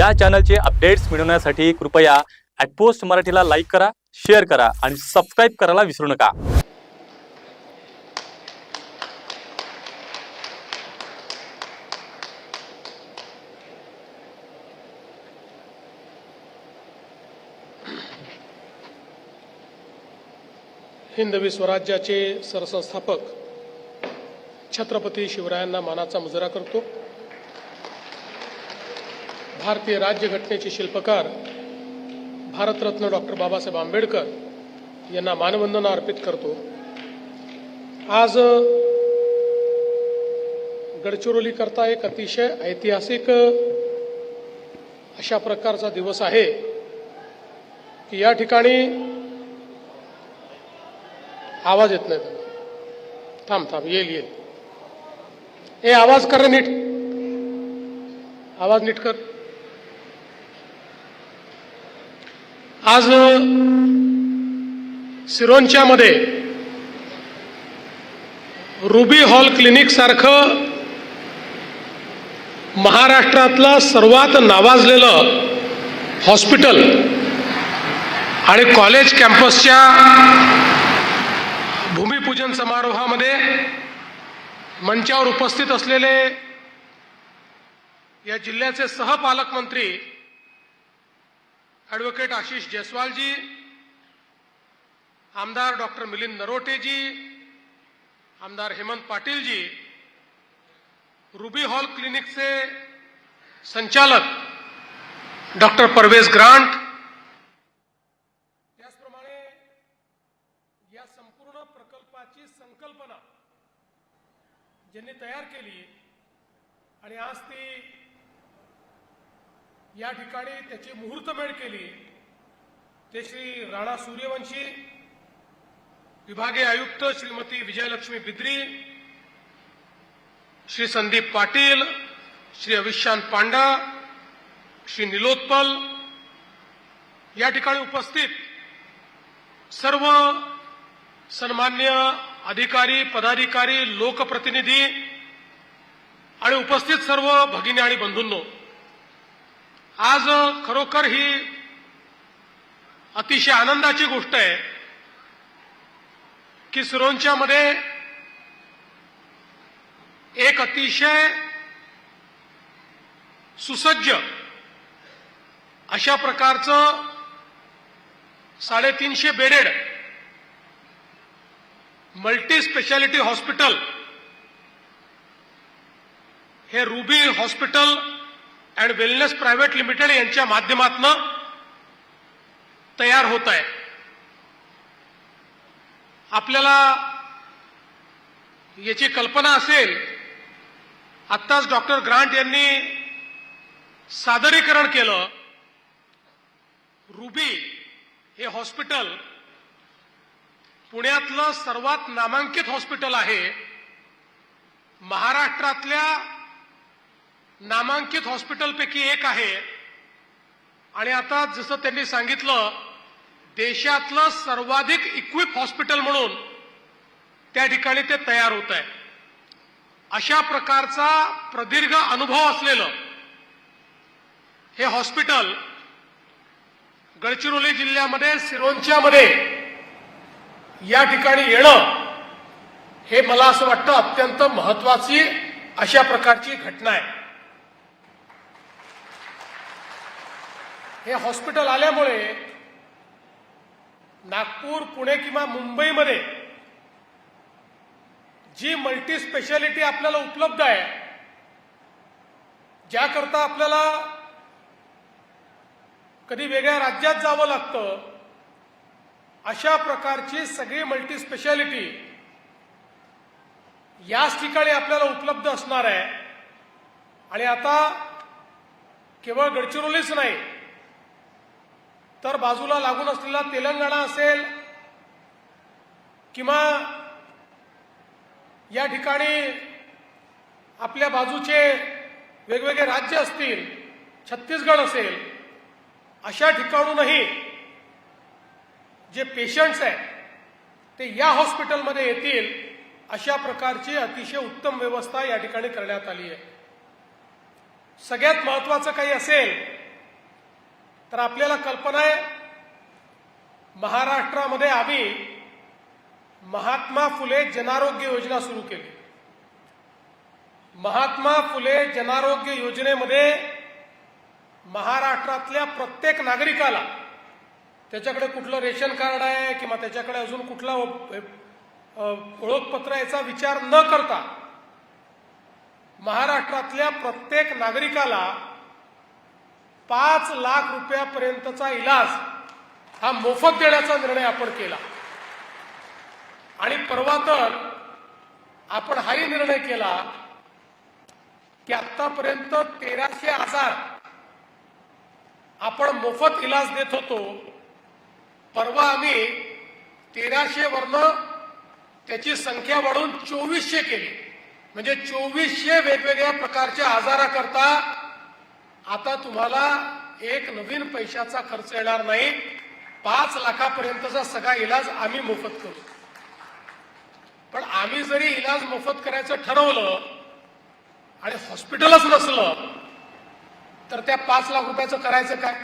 या चॅनलचे अपडेट्स मिळवण्यासाठी कृपया ॲटपोस्ट मराठीला लाईक करा शेअर करा आणि सबस्क्राईब करायला विसरू नका. हिंदवी स्वराज्याचे सरसंस्थापक छत्रपती शिवरायांना मानाचा मुजरा करतो. भारतीय राज्यघटनेचे शिल्पकार भारतरत्न डॉक्टर बाबासाहेब आंबेडकर यांना मानवंदना अर्पित करतो. आज गडचिरोली करता एक अतिशय ऐतिहासिक अशा प्रकारचा दिवस आहे की या ठिकाणी आवाज येत नाही. थांब थांब येईल येईल. ए आवाज कर नीट. आवाज नीट कर. आज सिरोंच्या मध्ये रुबी हॉल क्लिनिक सारखं महाराष्ट्रातलं सर्वात नावाजलेलं हॉस्पिटल आणि कॉलेज कॅम्पसच्या भूमिपूजन समारोहामध्ये मंचावर उपस्थित असलेले या जिल्ह्याचे सहपालकमंत्री ॲडव्होकेट आशिष जयस्वालजी आमदार डॉक्टर मिलिंद नरोटेजी आमदार हेमंत पाटीलजी रूबी हॉल क्लिनिकचे संचालक डॉक्टर परवेज ग्रांट त्याचप्रमाणे या संपूर्ण प्रकल्पाची संकल्पना ज्यांनी तयार केली आज ती या ठिकाणी त्याची मुहूर्तमेढ केली. ते श्री राणा सूर्यवंशी विभागीय आयुक्त श्रीमती विजयलक्ष्मी बिद्री श्री संदीप पाटील श्री अविशांत पांडा श्री निलोत्पल या ठिकाणी उपस्थित सर्व सन्मान्य अधिकारी पदाधिकारी लोकप्रतिनिधी आणि उपस्थित सर्व भगिनी आणि बंधूंनो आज खरोखर ही अतिशय आनंदाची गोष्ट आहे की सिरोंच्या मध्ये एक अतिशय सुसज्ज अशा प्रकारचं साडेतीनशे बेडेड मल्टी स्पेशालिटी हॉस्पिटल हे Ruby hospital and wellness private limited यांच्या माध्यमातून तयार होत आहे. आपल्याला याची कल्पना असेल आत्ताच डॉक्टर ग्रांट यांनी सादरीकरण केलं. रुबी हे हॉस्पिटल पुण्यातलं सर्वात नामांकित हॉस्पिटल आहे. महाराष्ट्रातल्या नामांकित हॉस्पिटलपैकी एक आहे. आणि आता जसं त्यांनी सांगितलं देशातलं सर्वाधिक इक्विप हॉस्पिटल म्हणून त्या ठिकाणी ते तयार होत आहे. अशा प्रकारचा प्रदीर्घ अनुभव असलेलं हे हॉस्पिटल गडचिरोली जिल्ह्यामध्ये सिरोंच्यामध्ये या ठिकाणी येणं हे मला असं वाटतं अत्यंत महत्वाची अशा प्रकारची घटना आहे. हे हॉस्पिटल आल्यामुळे नागपूर पुणे किंवा मुंबईमध्ये जी मल्टी स्पेशालिटी आपल्याला उपलब्ध आहे ज्याकरता आपल्याला कधी वेगळ्या राज्यात जावं लागतं अशा प्रकारची सगळी मल्टी स्पेशालिटी याच ठिकाणी आपल्याला उपलब्ध असणार आहे. आणि आता केवळ गडचिरोलीच नाही तर बाजूला लागून असलेला तेलंगणा असेल किंवा या ठिकाणी आपल्या बाजूचे वेगवेगळे राज्य असतील छत्तीसगड असेल अशा ठिकाणूनही जे पेशंट्स आहेत ते या हॉस्पिटलमध्ये येतील अशा प्रकारची अतिशय उत्तम व्यवस्था या ठिकाणी करण्यात आली आहे. सगळ्यात महत्वाचं काही असेल तर आपल्याला कल्पना आहे महाराष्ट्रामध्ये आम्ही महात्मा फुले जनारोग्य योजना सुरू केली. महात्मा फुले जनारोग्य योजनेमध्ये महाराष्ट्रातल्या प्रत्येक नागरिकाला त्याच्याकडे कुठलं रेशन कार्ड आहे किंवा त्याच्याकडे अजून कुठला ओळखपत्र याचा विचार न करता महाराष्ट्रातल्या प्रत्येक नागरिकाला पाच लाख रुपयापर्यंतचा इलाज हा मोफत देण्याचा निर्णय आपण केला. आणि परवा तर आपण हाही निर्णय केला की आतापर्यंत तेराशे आजार आपण मोफत इलाज देत होतो. परवा आम्ही तेराशे वरनं त्याची संख्या वाढवून चोवीसशे केली. म्हणजे चोवीसशे वेगवेगळ्या प्रकारच्या आजाराकरता आता तुम्हाला एक नवीन पैशाचा खर्च येणार नाही. पाच लाखापर्यंतचा सगळा इलाज आम्ही मोफत करू. पण आम्ही जरी इलाज मोफत करायचं ठरवलं आणि हॉस्पिटलच नसलं तर त्या पाच लाख रुपयाचं करायचं काय?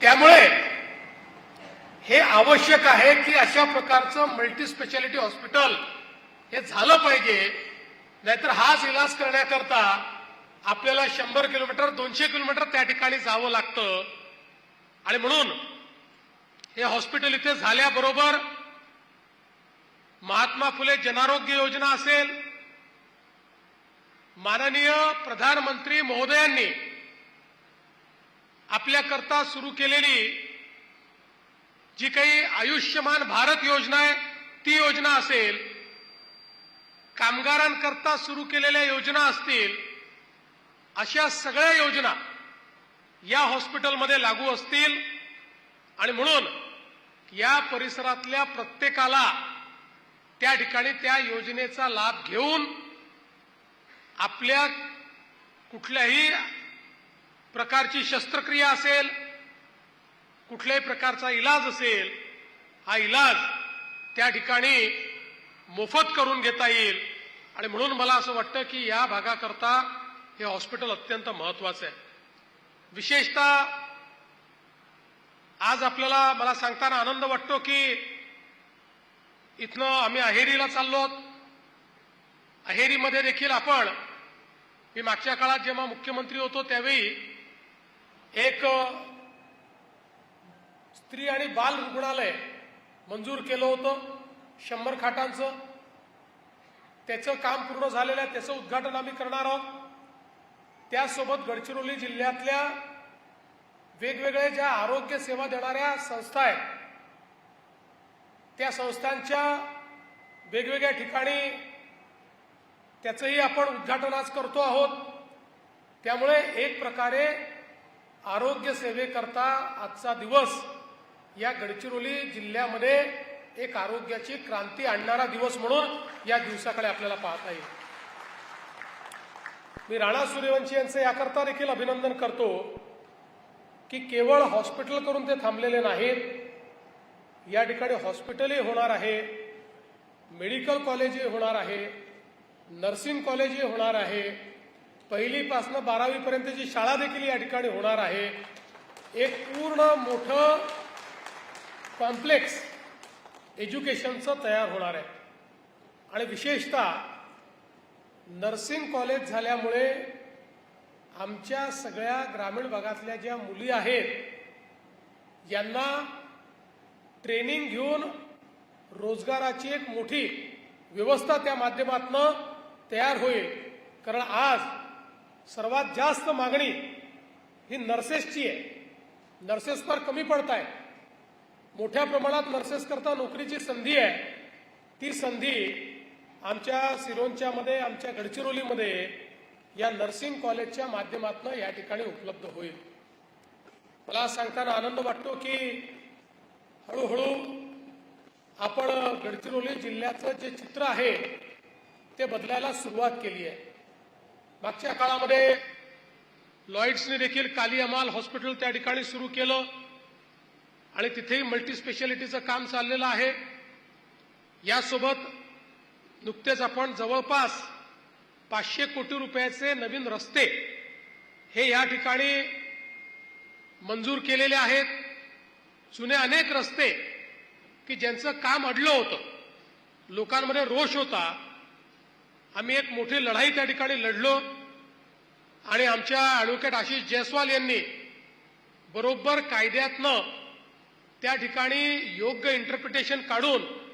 त्यामुळे हे आवश्यक आहे की अशा प्रकारचं मल्टी स्पेशालिटी हॉस्पिटल हे झालं पाहिजे. नाहीतर हाच इलाज करण्याकरता आपल्याला शंभर किलोमीटर दोनशे किलोमीटर त्या ठिकाणी जावं लागतं. आणि म्हणून हे हॉस्पिटल इथे झाल्याबरोबर महात्मा फुले जनारोग्य योजना असेल माननीय प्रधानमंत्री महोदयांनी आपल्याकरता सुरू केलेली जी काही आयुष्यमान भारत योजना आहे ती योजना असेल कामगारांकरता सुरू केलेल्या योजना असतील अशा सगळ्या योजना या हॉस्पिटलमध्ये लागू असतील. आणि म्हणून या परिसरातल्या प्रत्येकाला त्या ठिकाणी त्या योजनेचा लाभ घेऊन आपल्या कुठल्याही प्रकारची शस्त्रक्रिया असेल कुठल्याही प्रकारचा इलाज असेल हा इलाज त्या ठिकाणी मोफत करून घेता येईल. आणि म्हणून मला असं वाटतं की या भागाकरता हे हॉस्पिटल अत्यंत महत्वाचं आहे. विशेषतः आज आपल्याला मला सांगताना आनंद वाटतो की इथनं आम्ही अहेरीला चाललो आहोत. अहेरीमध्ये देखील आपण मी मागच्या काळात जेव्हा मुख्यमंत्री होतो त्यावेळी एक स्त्री आणि बाल रुग्णालय मंजूर केलं होतं शंभर खाटांचं. त्याचं काम पूर्ण झालेलं आहे त्याचं उद्घाटन आम्ही करणार आहोत. त्यासोबत गडचिरोली जिल्ह्यातल्या वेगवेगळ्या ज्या आरोग्य सेवा देणाऱ्या संस्था आहेत त्या संस्थांच्या वेगवेगळ्या ठिकाणी त्याचंही आपण उद्घाटन आज करतो आहोत. त्यामुळे एक प्रकारे आरोग्य सेवेकरता आजचा दिवस या गडचिरोली जिल्ह्यामध्ये एक आरोग्याची क्रांती आणणारा दिवस म्हणून या दिवसाकडे आपल्याला पाहता येईल. मी राणा सूर्यवंशी यांचं याकरता देखील अभिनंदन करतो की केवळ हॉस्पिटल करून ते थांबलेले नाहीत. या ठिकाणी हॉस्पिटलही होणार आहे मेडिकल कॉलेजही होणार आहे नर्सिंग कॉलेजही होणार आहे. पहिलीपासनं बारावीपर्यंतची शाळा देखील या ठिकाणी होणार आहे. एक पूर्ण मोठं कॉम्प्लेक्स एज्युकेशनचं तयार होणार आहे. आणि विशेषतः नर्सिंग कॉलेज झाल्यामुळे आमच्या सगळ्या ग्रामीण भागातल्या ज्या मुली आहेत यांना ट्रेनिंग घेऊन रोजगाराची एक मोठी व्यवस्था त्या माध्यमातून तयार होईल. कारण आज सर्वात जास्त मागणी ही नर्सेसची आहे. नर्सेस फार कमी पडत आहे मोठ्या प्रमाणात नर्सेस करता नोकरीची संधी आहे. ती संधी आमच्या सिरोंच्या मध्ये आमच्या गडचिरोलीमध्ये या नर्सिंग कॉलेजच्या माध्यमातून या ठिकाणी उपलब्ध होईल. मला सांगताना आनंद वाटतो की हळूहळू आपण गडचिरोली जिल्ह्याचं जे चित्र आहे ते बदलायला सुरुवात केली आहे. मागच्या काळामध्ये लॉईड्सने देखील काली अमाल हॉस्पिटल त्या ठिकाणी सुरू केलं आणि तिथेही मल्टी स्पेशालिटीचं काम चाललेलं आहे. यासोबत नुकतेच आपण जवळपास पाचशे कोटी रुपयाचे नवीन रस्ते हे या ठिकाणी मंजूर केलेले आहेत. जुने अनेक रस्ते की ज्यांचं काम अडलं होतं. लोकांमध्ये रोष होता. आम्ही एक मोठी लढाई त्या ठिकाणी लढलो. आणि आमच्या ॲडव्होकेट आशिष जयस्वाल यांनी बरोबर कायद्यातनं त्या ठिकाणी योग्य इंटरप्रिटेशन काढून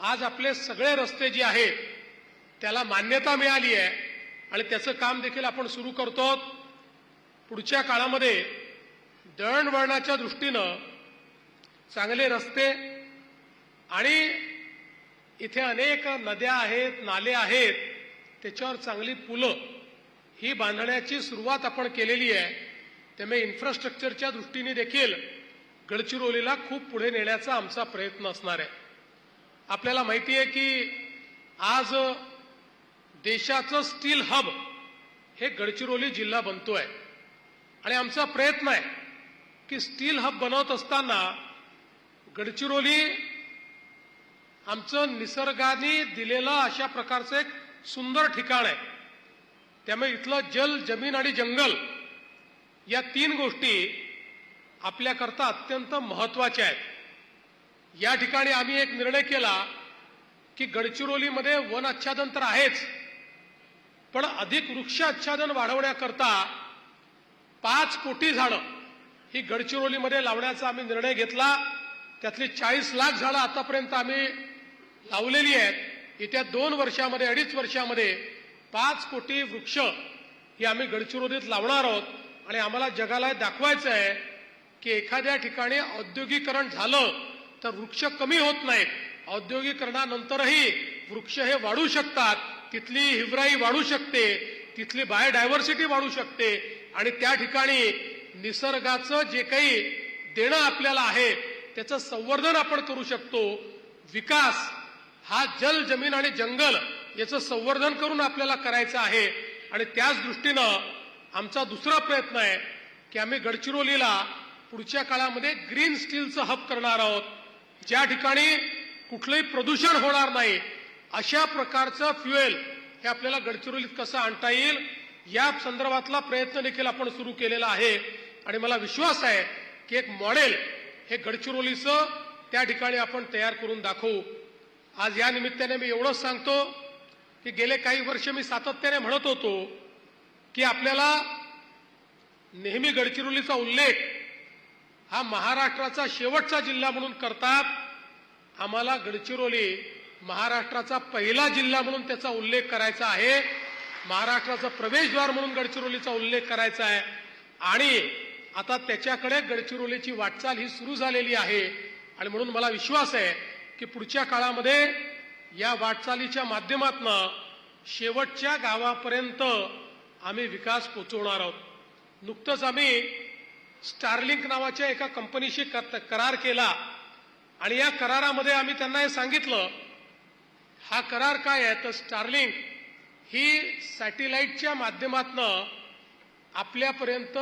आज आपले सगळे रस्ते जे आहेत त्याला मान्यता मिळाली आहे आणि त्याचं काम देखील आपण सुरू करतो. पुढच्या काळामध्ये दळणवळणाच्या दृष्टीनं चांगले रस्ते आणि इथे अनेक नद्या आहेत नाले आहेत त्याच्यावर चांगली पुलं ही बांधण्याची सुरुवात आपण केलेली आहे. त्यामुळे इन्फ्रास्ट्रक्चरच्या दृष्टीने देखील गडचिरोलीला खूप पुढे नेण्याचा आमचा प्रयत्न असणार आहे. आपल्याला माहिती आहे की आज देशाचं स्टील हब हे गडचिरोली जिल्हा बनतोय. आणि आमचा प्रयत्न आहे की स्टील हब बनवत असताना गडचिरोली आमचं निसर्गाने दिलेलं अशा प्रकारचं एक सुंदर ठिकाण आहे. त्यामुळे इथलं जल जमीन आणि जंगल या तीन गोष्टी आपल्याकरता अत्यंत महत्त्वाच्या आहेत. या ठिकाणी आम्ही एक निर्णय केला की गडचिरोलीमध्ये वन आच्छादन तर आहेच पण अधिक वृक्ष आच्छादन वाढवण्याकरता पाच कोटी झाडं ही गडचिरोलीमध्ये लावण्याचा आम्ही निर्णय घेतला. त्यातली चाळीस लाख झाडं आतापर्यंत आम्ही लावलेली आहेत. येत्या दोन वर्षामध्ये अडीच वर्षामध्ये पाच कोटी वृक्ष ही आम्ही गडचिरोलीत लावणार आहोत. आणि आम्हाला जगाला दाखवायचं आहे की एखाद्या ठिकाणी औद्योगिकरण झालं तर वृक्ष कमी होत नाहीत. औद्योगिकरणानंतरही वृक्ष हे वाढू शकतात. तिथली हिवराई वाढू शकते. तिथली बायोडायव्हर्सिटी वाढू शकते. आणि त्या ठिकाणी निसर्गाचं जे काही देणं आपल्याला आहे त्याचं संवर्धन आपण करू शकतो. विकास हा जल जमीन आणि जंगल याचं संवर्धन करून आपल्याला करायचं आहे. आणि त्याच दृष्टीनं आमचा दुसरा प्रयत्न आहे की आम्ही गडचिरोलीला पुढच्या काळामध्ये ग्रीन स्टीलचं हब करणार आहोत. ज्या ठिकाणी कुठलंही प्रदूषण होणार नाही अशा प्रकारचं फ्युएल हे आपल्याला गडचिरोलीत कसं आणता येईल या संदर्भातला प्रयत्न देखील आपण सुरू केलेला आहे. आणि मला विश्वास आहे की एक मॉडेल हे गडचिरोलीचं त्या ठिकाणी आपण तयार करून दाखवू. आज या निमित्ताने मी एवढंच सांगतो की गेले काही वर्ष मी सातत्याने म्हणत होतो की आपल्याला नेहमी गडचिरोलीचा उल्लेख हा महाराष्ट्राचा शेवटचा जिल्हा म्हणून करतात. आम्हाला गडचिरोली महाराष्ट्राचा पहिला जिल्हा म्हणून त्याचा उल्लेख करायचा आहे. महाराष्ट्राचा प्रवेशद्वार म्हणून गडचिरोलीचा उल्लेख करायचा आहे. आणि आता त्याच्याकडे गडचिरोलीची वाटचाल ही सुरू झालेली आहे. आणि म्हणून मला विश्वास आहे की पुढच्या काळामध्ये या वाटचालीच्या माध्यमातून शेवटच्या गावापर्यंत आम्ही विकास पोचवणार आहोत. नुकतंच आम्ही स्टारलिंक नावाच्या एका कंपनीशी कर- करार केला. आणि या करारामध्ये आम्ही त्यांना हे सांगितलं हा करार काय आहे? तर स्टारलिंक ही सॅटेलाईटच्या माध्यमातनं आपल्यापर्यंत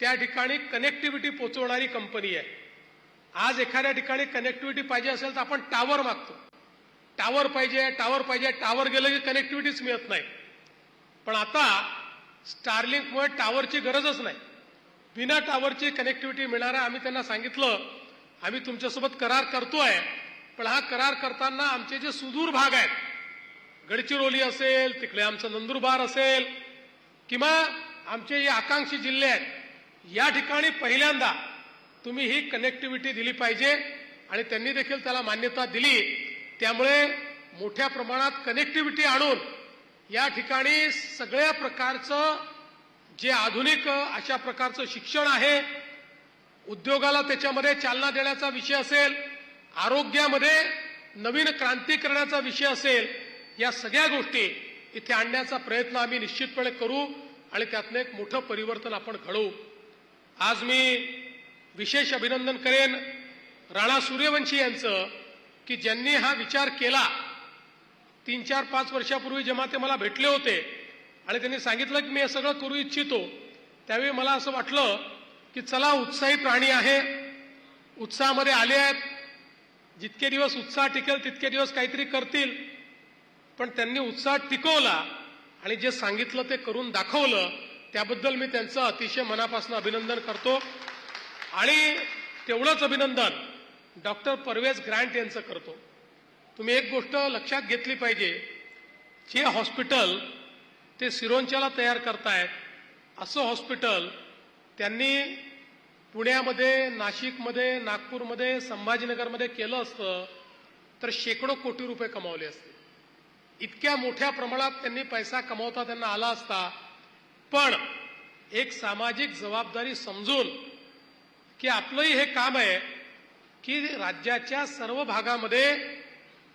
त्या ठिकाणी कनेक्टिव्हिटी पोचवणारी कंपनी आहे. आज एखाद्या ठिकाणी कनेक्टिव्हिटी पाहिजे असेल तर आपण टावर मागतो. टावर पाहिजे टावर पाहिजे टावर गेलं की कनेक्टिव्हिटीच मिळत नाही. पण आता स्टारलिंकमुळे टावरची गरजच नाही. बिना टावरची कनेक्टिव्हिटी मिळणार आहे आम्ही त्यांना सांगितलं आम्ही तुमच्यासोबत करार करतोय पण हा करार करताना आमचे जे सुदूर भाग आहेत गडचिरोली असेल तिकडे आमचं नंदुरबार असेल किंवा आमचे जे आकांक्षी जिल्हे आहेत या ठिकाणी पहिल्यांदा तुम्ही ही कनेक्टिव्हिटी दिली पाहिजे आणि त्यांनी देखील त्याला मान्यता दिली. त्यामुळे मोठ्या प्रमाणात कनेक्टिव्हिटी आणून या ठिकाणी सगळ्या प्रकारचं जे आधुनिक अशा प्रकारचं शिक्षण आहे उद्योगाला त्याच्यामध्ये चालना देण्याचा विषय असेल आरोग्यामध्ये नवीन क्रांती करण्याचा विषय असेल या सगळ्या गोष्टी इथे आणण्याचा प्रयत्न आम्ही निश्चितपणे करू आणि त्यातनं एक मोठं परिवर्तन आपण घडवू. आज मी विशेष अभिनंदन करेन राणा सूर्यवंशी यांचं की ज्यांनी हा विचार केला. तीन चार पाच वर्षापूर्वी जेव्हा ते मला भेटले होते आणि त्यांनी सांगितलं की मी हे सगळं करू इच्छितो. त्यावेळी मला असं वाटलं की चला उत्साही प्राणी आहे. उत्साहामध्ये आले आहेत. जितके दिवस उत्साह टिकेल तितके दिवस काहीतरी करतील. पण त्यांनी उत्साह टिकवला आणि जे सांगितलं ते करून दाखवलं त्याबद्दल मी त्यांचं अतिशय मनापासून अभिनंदन करतो. आणि तेवढंच अभिनंदन डॉक्टर परवेज ग्रँट यांचं करतो. तुम्ही एक गोष्ट लक्षात घेतली पाहिजे. जे हॉस्पिटल ते सिरोंच्याला तयार करतायत. असं हॉस्पिटल त्यांनी पुण्यामध्ये नाशिकमध्ये नागपूरमध्ये संभाजीनगरमध्ये केलं असतं तर शेकडो कोटी रुपये कमावले असते. इतक्या मोठ्या प्रमाणात त्यांनी पैसा कमावता त्यांना आला असता पण एक सामाजिक जबाबदारी समजून की आपलंही हे काम आहे की राज्याच्या सर्व भागामध्ये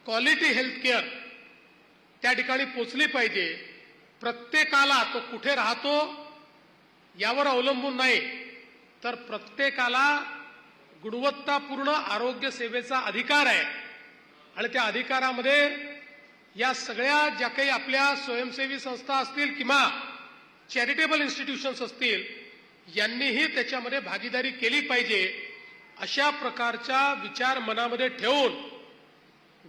क्वालिटी हेल्थ केअर त्या ठिकाणी पोचली पाहिजे. प्रत्येकाला तो कुठे राहतो यावर अवलंबून नाही. तर प्रत्येकाला गुणवत्तापूर्ण आरोग्य सेवेचा अधिकार आहे. आणि त्या अधिकारामध्ये या सगळ्या ज्या काही आपल्या स्वयंसेवी संस्था असतील किंवा चॅरिटेबल इन्स्टिट्यूशन्स असतील यांनीही त्याच्यामध्ये भागीदारी केली पाहिजे अशा प्रकारचा विचार मनामध्ये ठेवून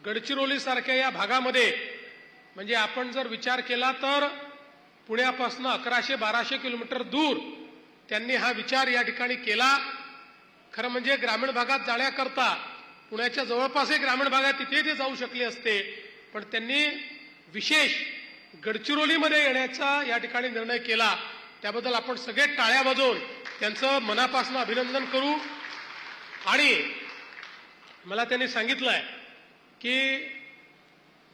गडचिरोलीसारख्या या भागामध्ये म्हणजे आपण जर विचार केला तर पुण्यापासून अकराशे बाराशे किलोमीटर दूर त्यांनी हा विचार या ठिकाणी केला. खरं म्हणजे ग्रामीण भागात जाण्याकरता पुण्याच्या जवळपासही ग्रामीण भागात तिथे ते जाऊ शकले असते. पण त्यांनी विशेष गडचिरोलीमध्ये येण्याचा या ठिकाणी निर्णय केला. त्याबद्दल आपण सगळे टाळ्या वाजवून त्यांचं मनापासून अभिनंदन करू. आणि मला त्यांनी सांगितलंय की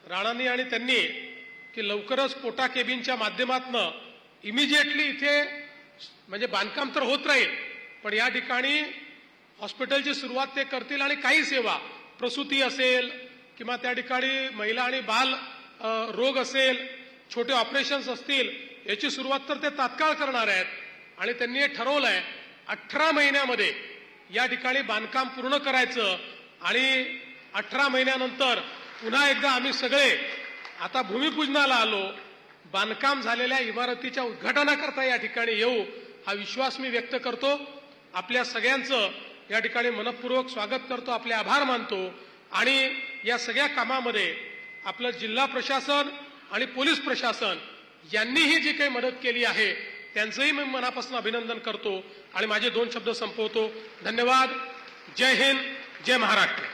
राणांनी आणि त्यांनी की लवकरच पोटा केबिनच्या माध्यमातनं इमिजिएटली इथे म्हणजे बांधकाम तर होत राहील पण या ठिकाणी हॉस्पिटलची सुरुवात ते करतील आणि काही सेवा प्रसूती असेल किंवा त्या ठिकाणी महिला आणि बाल रोग असेल छोटे ऑपरेशन्स असतील याची सुरुवात तर ते तात्काळ करणार आहेत. आणि त्यांनी हे ठरवलंय अठरा महिन्यामध्ये या ठिकाणी बांधकाम पूर्ण करायचं आणि अठरा महिन्यानंतर पुन्हा एकदा आम्ही सगळे आता भूमिपूजनाला आलो. बांधकाम झालेल्या इमारतीच्या उद्घाटनाकरता या ठिकाणी येऊ हा विश्वास मी व्यक्त करतो. आपल्या सगळ्यांचं या ठिकाणी मनपूर्वक स्वागत करतो आपले आभार मानतो आणि या सगळ्या कामामध्ये आपलं जिल्हा प्रशासन आणि पोलीस प्रशासन यांनीही जी काही मदत केली आहे त्यांचंही मी मनापासून अभिनंदन करतो आणि माझे दोन शब्द संपवतो. धन्यवाद. जय हिंद. जय महाराष्ट्र.